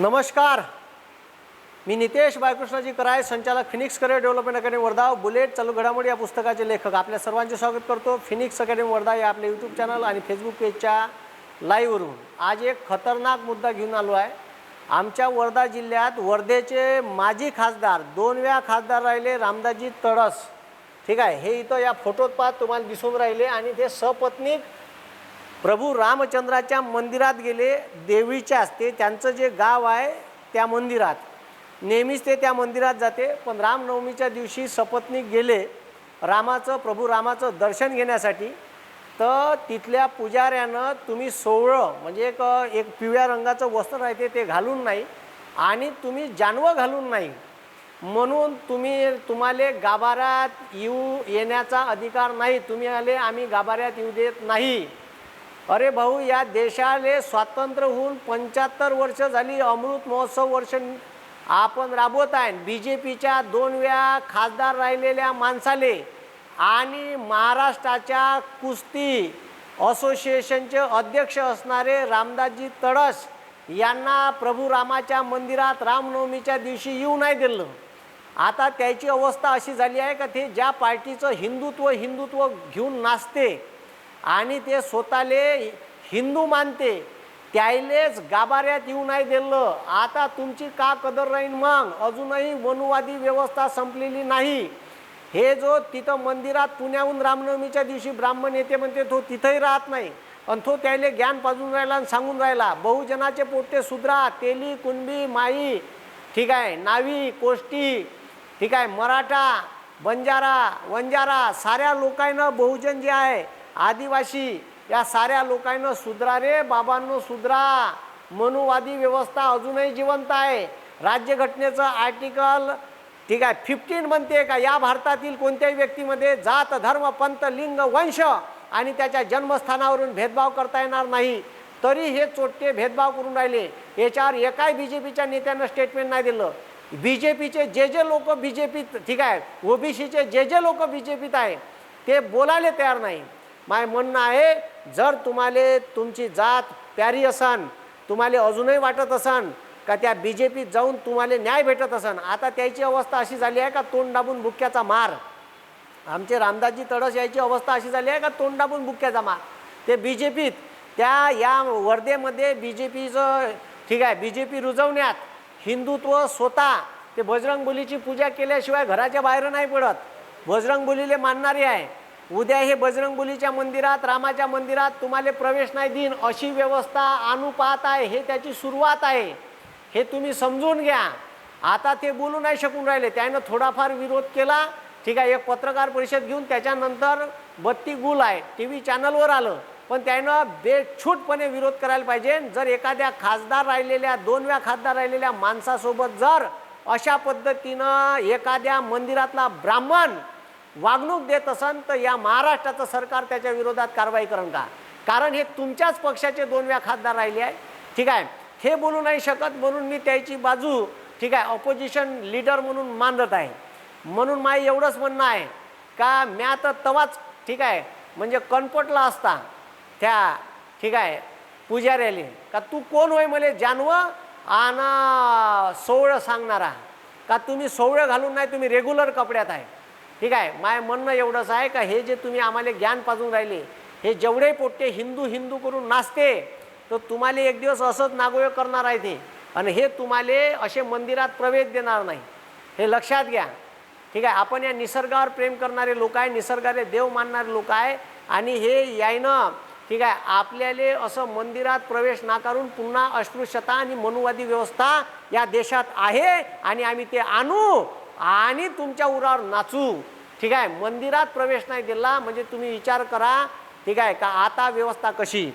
नमस्कार. मी नितेश बाळकृष्णाजी कराय संचालक Phoenix career development academy Wardha bullet चालू घडामोडी या पुस्तकाचे लेखक. आपल्या सर्वांचे स्वागत करतो फिनिक्स अकॅडमी वर्धा या आपल्या यूट्यूब चॅनल आणि फेसबुक पेजच्या लाईव्हवरून आज एक खतरनाक मुद्दा घेऊन आलो आहे. आमच्या वर्धा जिल्ह्यात वर्धेचे माजी खासदार दोन वेळा खासदार राहिले रामदासजी तडस. ठीक आहे हे इथं या फोटोत पाहत तुम्हाला दिसून राहिले आणि ते सपत्नीक प्रभू रामचंद्राच्या मंदिरात गेले देवीच्याच ते त्यांचं जे गाव आहे त्या मंदिरात. नेहमीच ते त्या मंदिरात जाते पण रामनवमीच्या दिवशी सपत्नीक गेले रामाचं प्रभू रामाचं दर्शन घेण्यासाठी. तर तिथल्या पुजाऱ्यानं तुम्ही सोवळं म्हणजे एक एक पिवळ्या रंगाचं वस्त्र राहते ते घालून नाही आणि तुम्ही जानवं घालून नाही. म्हणून तुम्ही तुम्हाला गाभाऱ्यात येऊ येण्याचा अधिकार नाही. तुम्ही आले आम्ही गाभाऱ्यात येऊ देत नाही. अरे भाऊ या देशाले स्वातंत्र्य होऊन पंच्याहत्तर वर्ष झाली अमृत महोत्सव वर्ष आपण राबवत आहे. बी जे पीच्या दोन वेळा खासदार राहिलेल्या माणसाले आणि महाराष्ट्राच्या कुस्ती असोसिएशनचे अध्यक्ष असणारे रामदासजी तडस यांना प्रभू रामाच्या मंदिरात रामनवमीच्या दिवशी येऊ नाही दिलं. आता त्याची अवस्था अशी झाली आहे का ते ज्या पार्टीचं हिंदुत्व हिंदुत्व घेऊन नाचते आणि ते स्वतःले हिंदू मानते. त्याईलेच गाभाऱ्यात येऊ नाही दिलं. आता तुमची का कदर राहील मग? अजूनही मनुवादी व्यवस्था संपलेली नाही. हे जो तिथं मंदिरात पुण्याहून रामनवमीच्या दिवशी ब्राह्मण येते म्हणते तो तिथंही राहत नाही. आणि तो त्याले ज्ञान पाजून राहिला आणि सांगून राहिला बहुजनाचे पोट्टे सुद्रा तेली कुणबी माई ठीक आहे नावी कोष्टी ठीक आहे मराठा बंजारा वंजारा साऱ्या लोकांना बहुजन जे आहे आदिवासी या साऱ्या लोकांना सुधरा रे बाबांनो सुधरा. मनुवादी व्यवस्था अजूनही जिवंत आहे. राज्यघटनेचं आर्टिकल ठीक आहे फिफ्टीन म्हणते का या भारतातील कोणत्याही व्यक्तीमध्ये जात धर्म पंत लिंग वंश आणि त्याच्या जन्मस्थानावरून भेदभाव करता येणार नाही. तरी हे चोट्टे भेदभाव करून राहिले. याच्यावर एकाही बी जे पीच्या नेत्यानं स्टेटमेंट नाही दिलं. बी जे पीचे जे जे लोक बी जे पीत ठीक आहे ओबीसीचे जे जे लोक बी जे पीत आहे ते बोलायला तयार नाही. माय म्हणणं आहे जर तुम्हाला तुमची जात प्यारी असन तुम्हाला अजूनही वाटत असन का त्या बी जे पीत जाऊन तुम्हाला न्याय भेटत असन आता त्याची अवस्था अशी झाली आहे का तोंड दाबून बुक्क्याचा मार? आमचे रामदासजी तडस यायची अवस्था अशी झाली आहे का तोंड दाबून बुक्क्याचा मार? ते बी जे पीत त्या या वर्धेमध्ये बी जे पीचं ठीक आहे बी जे पी रुजवण्यात हिंदुत्व स्वतः ते बजरंगबलीची पूजा केल्याशिवाय घराच्या बाहेर नाही पडत. बजरंग बलीले मानणारे आहे. उद्या हे बजरंगबलीच्या मंदिरात रामाच्या मंदिरात तुम्हाला प्रवेश नाही देईन. अशी व्यवस्था आणू पाहत आहे हे त्याची सुरुवात आहे. हे तुम्ही समजून घ्या. आता ते बोलू नाही शकून राहिले. त्यानं थोडाफार विरोध केला. ठीक आहे एक पत्रकार परिषद घेऊन त्याच्यानंतर बत्ती गुल आहे. टी व्ही चॅनलवर आलं. पण त्यानं बेछूटपणे विरोध करायला पाहिजे. जर एखाद्या खासदार राहिलेल्या दोन वेळा खासदार राहिलेल्या माणसासोबत जर अशा पद्धतीनं एखाद्या मंदिरातला ब्राह्मण वागणूक देत असन तर या महाराष्ट्राचं सरकार त्याच्या विरोधात कारवाई करण का? कारण हे तुमच्याच पक्षाचे दोन वेळा खासदार राहिले आहे ठीक आहे? हे बोलू नाही शकत म्हणून मी त्याची बाजू ठीक आहे ऑपोजिशन लीडर म्हणून मानत आहे. म्हणून माझं एवढंच म्हणणं आहे का म्या तर तवाच ठीक आहे म्हणजे कणपटला असता त्या ठीक आहे पुजाऱ्याले. का तू कोण होय मला जानवं? आणि सोवळं सांगणारा. का तुम्ही सोवळं घालून नाही तुम्ही रेग्युलर कपड्यात आहे? ठीक आहे माय म्हणणं एवढंच आहे का हे जे तुम्ही आम्हाला ज्ञान पाजून राहिले हे जेवढे पोट्टे हिंदू हिंदू करून नाचते तर तुम्हाला एक दिवस असंच नागोयोग करणार आहे ते. आणि हे तुम्हाला असे मंदिरात प्रवेश देणार नाही. हे लक्षात घ्या. ठीक आहे आपण या निसर्गावर प्रेम करणारे लोक आहे निसर्गाने देव मानणारे लोक आहे आणि हे यायनं ठीक आहे आपल्याला असं मंदिरात प्रवेश नाकारून पुन्हा अस्पृश्यता आणि मनुवादी व्यवस्था या देशात आहे आणि आम्ही ते आणू. आणि तुमच्या उरावर नाचू. ठीक आहे? मंदिरात प्रवेश नाही दिला म्हणजे तुम्ही विचार करा. ठीक आहे? का आता व्यवस्था कशी?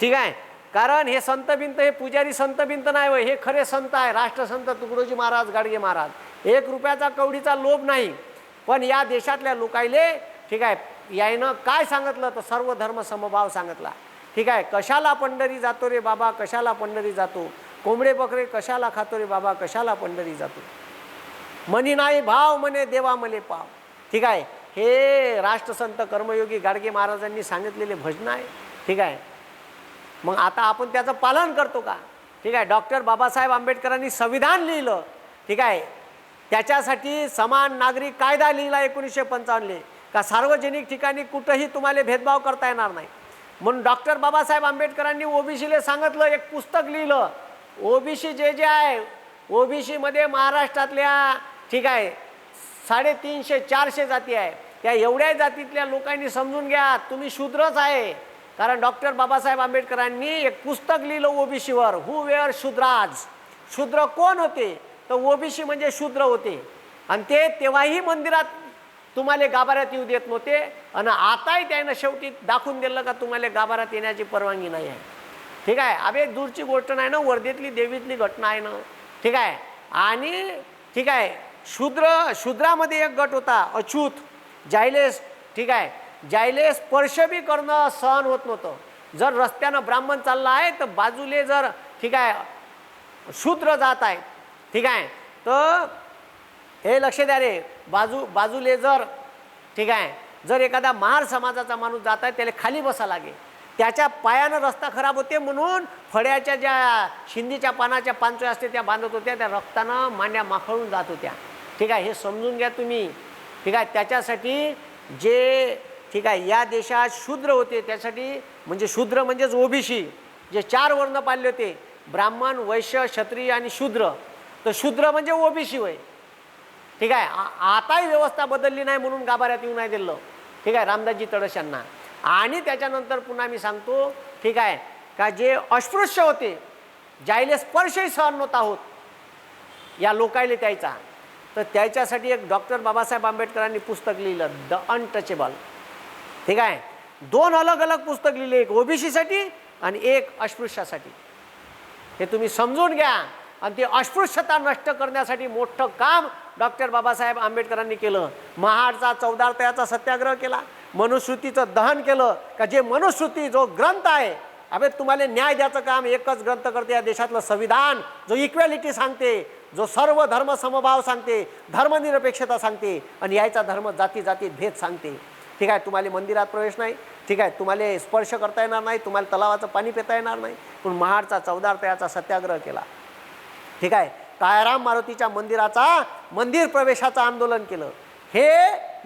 ठीक आहे? कारण हे संत भिंत हे पुजारी संत भिंत नाही होय. हे खरे संत आहे. राष्ट्रसंत तुकडोजी महाराज गाडगे महाराज. एक रुपयाचा कवडीचा लोभ नाही. पण या देशातल्या लोकायले ठीक आहे यायनं काय सांगितलं तर सर्व धर्म समभाव सांगितला. ठीक आहे? कशाला पंढरी जातो रे बाबा? कशाला पंढरी जातो? कोंबडे बकरे कशाला खातो रे बाबा? कशाला पंढरी जातो? मनी नाही भाव म्हणे देवा मले पाव. ठीक आहे? हे राष्ट्रसंत कर्मयोगी गाडगे महाराजांनी सांगितलेले भजन आहे. ठीक आहे? मग आता आपण त्याचं पालन करतो का? ठीक आहे? डॉक्टर बाबासाहेब आंबेडकरांनी संविधान लिहिलं. ठीक आहे? त्याच्यासाठी समान नागरिक कायदा लिहिला एकोणीसशे पंचावन्नले. का सार्वजनिक ठिकाणी कुठंही तुम्हाला भेदभाव करता येणार नाही. म्हणून डॉक्टर बाबासाहेब आंबेडकरांनी ओबीसीला सांगितलं एक पुस्तक लिहिलं. ओबीसी जे जे आहे ओबीसीमध्ये महाराष्ट्रातल्या ठीक आहे. साडेतीनशे चारशे जाती आहे. त्या एवढ्या जातीतल्या लोकांनी समजून घ्या तुम्ही शूद्रच आहे. कारण डॉक्टर बाबासाहेब आंबेडकरांनी एक पुस्तक लिहिलं ओबीसीवर हु वेअर शूद्राज. शूद्र कोण होते? तर ओबीसी म्हणजे शूद्र होते. आणि ते तेव्हाही मंदिरात तुम्हाला गाभाऱ्यात येऊ देत नव्हते. आणि आताही त्यानं शेवटी दाखवून दिलं का तुम्हाला गाभाऱ्यात येण्याची परवानगी नाही आहे. ठीक आहे. अबे दूरची गोष्ट नाही ना वर्धेतली देवीतली घटना आहे ना. ठीक आहे. आणि ठीक आहे शूद्र शूद्रामध्ये एक गट होता अछूत. जायलेस ठीक आहे. जायले स्पर्शबी करणं सहन होत नव्हतं. जर रस्त्यानं ब्राह्मण चालला आहे तर बाजूले जर ठीक आहे शूद्र जात आहे ठीक आहे. तर हे लक्ष द्या रे. बाजू बाजूले जर ठीक आहे जर एखादा महार समाजाचा माणूस जात आहे त्याला खाली बसा लागे. त्याच्या पायानं रस्ता खराब होते म्हणून फळ्याच्या ज्या शिंदीच्या पानाच्या पानचोया असते त्या बांधत होत्या त्या रक्तानं मांड्या माखळून जात होत्या. ठीक आहे हे समजून घ्या तुम्ही. ठीक आहे त्याच्यासाठी जे ठीक आहे या देशात शूद्र होते त्यासाठी म्हणजे शूद्र म्हणजेच ओबीसी जे चार वर्ण पाळले होते ब्राह्मण वैश्य क्षत्रिय आणि शूद्र. तर शूद्र म्हणजे ओबीसी होय. ठीक आहे आ- आताही व्यवस्था बदलली नाही म्हणून गाभाऱ्यात येऊ नाही दिलं. ठीक आहे रामदासजी तडस यांना. आणि त्याच्यानंतर पुन्हा मी सांगतो ठीक आहे का जे अस्पृश्य होते ज्यायले स्पर्शही सहन नव्हता आहोत या लोकायले त्याचा तर त्याच्यासाठी एक डॉक्टर बाबासाहेब आंबेडकरांनी पुस्तक लिहिलं द अनटचेबल ठीक आहे? दोन अलग अलग पुस्तक लिहिले एक ओबीसीसाठी आणि एक अस्पृश्यासाठी. हे तुम्ही समजून घ्या. आणि ते अस्पृश्यता नष्ट करण्यासाठी मोठं काम डॉक्टर बाबासाहेब आंबेडकरांनी केलं. महाडचा चौदारतयाचा सत्याग्रह केला. मनुश्रुतीचं दहन केलं. का जे मनुश्रुती जो ग्रंथ आहे अबे तुम्हाला न्याय द्यायचं काम एकच ग्रंथ करते या देशातलं संविधान जो इक्वॅलिटी सांगते. जो सर्व धर्म समभाव सांगते धर्मनिरपेक्षता सांगते आणि यायचा धर्म जाती जातीत भेद सांगते. ठीक आहे तुम्हाला मंदिरात प्रवेश नाही ठीक आहे तुम्हाला स्पर्श करता येणार नाही तुम्हाला तलावाचं पाणी पिता येणार नाही पण महाडचा चौदार तयाचा सत्याग्रह केला. ठीक आहे काळाराम मारुतीच्या मंदिराचा मंदिर प्रवेशाचं आंदोलन केलं. हे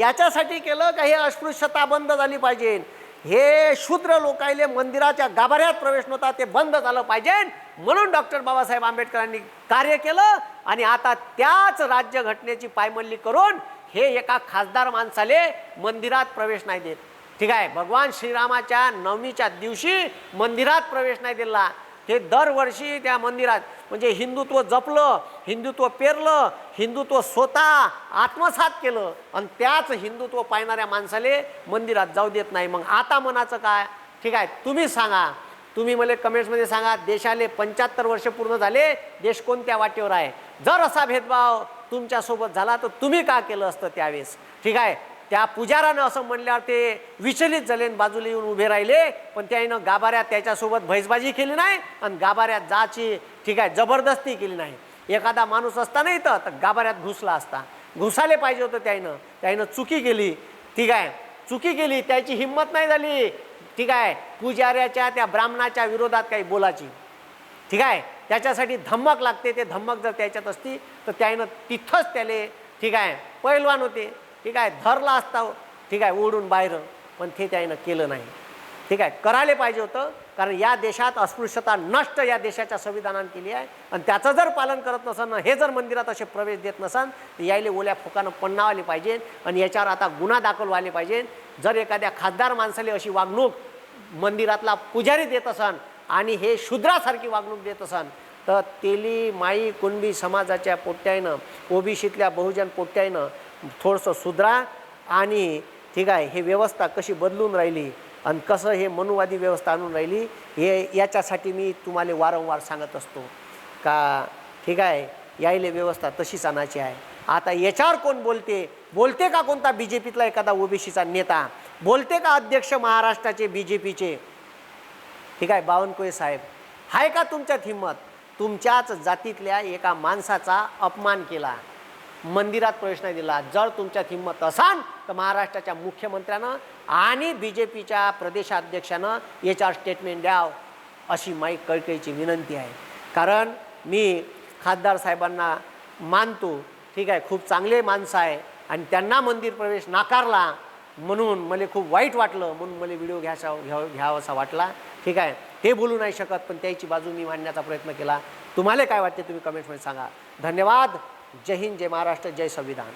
याच्यासाठी केलं का हे अस्पृश्यता बंद झाली पाहिजे? हे शूद्र लोकायले मंदिराच्या गाभाऱ्यात प्रवेश नव्हता ते बंद झालं पाहिजे. म्हणून डॉक्टर बाबासाहेब आंबेडकरांनी कार्य केलं आणि आता त्याच राज्यघटनेची पायमल्ली करून हे एका खासदार माणसाले मंदिरात प्रवेश नाही देत. ठीक आहे भगवान श्रीरामाच्या नवमीच्या दिवशी मंदिरात प्रवेश नाही दिला. हे दरवर्षी त्या मंदिरात म्हणजे हिंदुत्व जपलं हिंदुत्व पेरलं हिंदुत्व स्वतः आत्मसात केलं आणि त्याच हिंदुत्व पाहणाऱ्या माणसाले मंदिरात जाऊ देत नाही. मग आता मनाचं काय? ठीक आहे तुम्ही सांगा. तुम्ही मला कमेंट्समध्ये सांगा देशाले पंच्याहत्तर वर्ष पूर्ण झाले देश कोणत्या वाटेवर आहे? जर असा भेदभाव तुमच्यासोबत झाला तर तुम्ही का केलं असतं त्यावेळेस? ठीक आहे त्या पुजारानं असं म्हणल्यावर ते विचलित झाले बाजूला येऊन उभे राहिले. पण त्यानं गाभाऱ्यात त्याच्यासोबत भैसबाजी केली नाही आणि गाभाऱ्यात जाची ठीक आहे जबरदस्ती केली नाही. एखादा माणूस असता नाही तर गाभाऱ्यात घुसला असता. घुसाले पाहिजे होतं त्यानं त्यानं चुकी केली ठीक आहे. चुकी केली त्याची हिंमत नाही झाली. ठीक आहे पुजाऱ्याच्या त्या ब्राह्मणाच्या विरोधात काही बोलायची. ठीक आहे त्याच्यासाठी धम्मक लागते. ते धम्मक जर त्याच्यात असती तर त्यानं तिथंच त्याले ठीक आहे पैलवान होते. ठीक आहे धरला असता ठीक आहे ओढून बाहेर पण ते त्यानं केलं नाही. ठीक आहे करायला पाहिजे होतं कारण या देशात अस्पृश्यता नष्ट या देशाच्या संविधानानं केली आहे. आणि त्याचं जर पालन करत नसन हे जर मंदिरात असे प्रवेश देत नसन तर यायले ओल्या फोकानं पन्नावाले पाहिजे. आणि याच्यावर आता गुन्हा दाखल व्हायला पाहिजे. जर एखाद्या खासदार माणसाला अशी वागणूक मंदिरातला पुजारी देत असन आणि हे शूद्रासारखी वागणूक देत असन तर तेली माई कुणबी समाजाच्या पोट्याईनं ओबीसीतल्या बहुजन पोट्याईनं थोडंसं सुधरा आणि ठीक आहे हे व्यवस्था कशी बदलून राहिली आणि कसं हे मनुवादी व्यवस्था आणून राहिली हे याच्यासाठी मी तुम्हाला वारंवार सांगत असतो. का ठीक आहे यायले व्यवस्था तशीच आणायची आहे. आता याच्यावर कोण बोलते? बोलते का कोणता बी जे पीतला एखादा ओबीसीचा नेता? बोलते का अध्यक्ष महाराष्ट्राचे बी जे पीचे ठीक आहे बावनकुळे साहेब आहे का तुमच्यात हिंमत? तुमच्याच जातीतल्या एका माणसाचा अपमान केला. मंदिरात प्रवेश नाही दिला. जर तुमच्यात हिंमत असाल तर महाराष्ट्राच्या मुख्यमंत्र्यानं आणि बी जे पीच्या प्रदेशाध्यक्षानं याच्यावर स्टेटमेंट द्याव अशी माई कळकळीची विनंती आहे. कारण मी खासदार साहेबांना मानतो ठीक आहे खूप चांगले माणसं आहे आणि त्यांना मंदिर प्रवेश नाकारला म्हणून मला खूप वाईट वाटलं म्हणून मला व्हिडिओ घ्यासा घ्याव घ्यावासा वाटला. ठीक आहे ते बोलू नाही शकत पण त्याची बाजू मी मांडण्याचा प्रयत्न केला. तुम्हाला काय वाटते तुम्ही कमेंट्समध्ये सांगा. धन्यवाद. जय हिंद जय महाराष्ट्र जय संविधान.